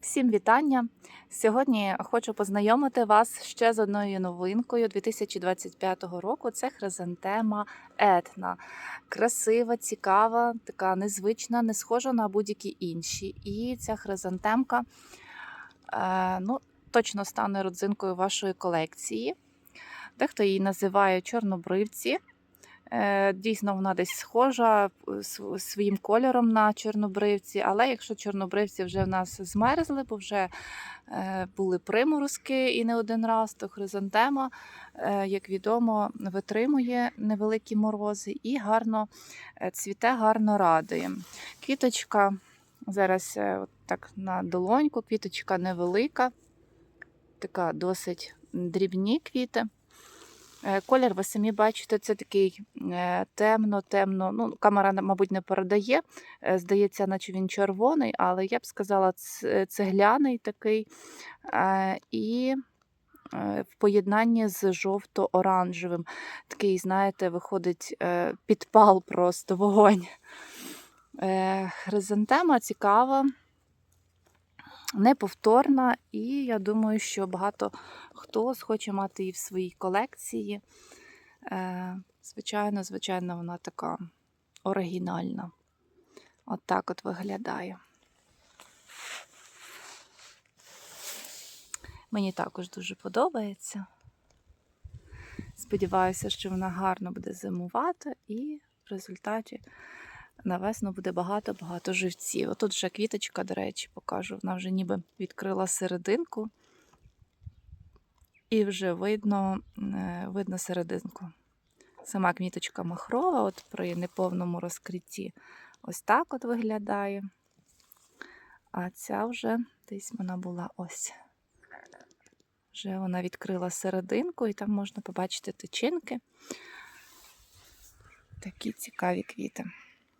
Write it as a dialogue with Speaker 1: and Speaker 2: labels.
Speaker 1: Всім вітання! Сьогодні хочу познайомити вас ще з одною новинкою 2025 року. Це хризантема Етна. Красива, цікава, така незвична, не схожа на будь-які інші. І ця хризантемка е, ну, точно стане родзинкою вашої колекції. Дехто її називає чорнобривці. Е, Дійсно, вона десь схожа е, своїм кольором на чорнобривці, але якщо чорнобривці вже в нас змерзли, бо вже е, були приморозки і не один раз, то хризантема, як відомо, витримує невеликі морози і гарно цвіте, гарно радує. Квіточка зараз от так на долоньку, квіточка невелика, така досить дрібні квіти. Е, Колір, ви самі бачите, це такий е, темно-темно. Ну, камера, мабуть, не передає. Е, Здається, наче він червоний, але я б сказала, ц- цегляний такий. Е, І е, в поєднанні з жовто-оранжевим. Такий, знаєте, виходить е, підпал просто вогонь. Е, Хризантема цікава, неповторна, і я думаю, що багато хто схоче мати її в своїй колекції. Е, Звичайно, звичайно, вона така оригінальна. От так от виглядає. Мені також дуже подобається. Сподіваюся, що вона гарно буде зимувати, і в результаті на весну буде багато-багато живців. Отут вже квіточка, до речі, покажу. Вона вже ніби відкрила серединку. І вже видно, е, видно серединку. Сама квіточка махрова, от при неповному розкритті ось так от виглядає. А ця вже десь вона була ось. Вже вона відкрила серединку, і там можна побачити тичинки. Такі цікаві квіти.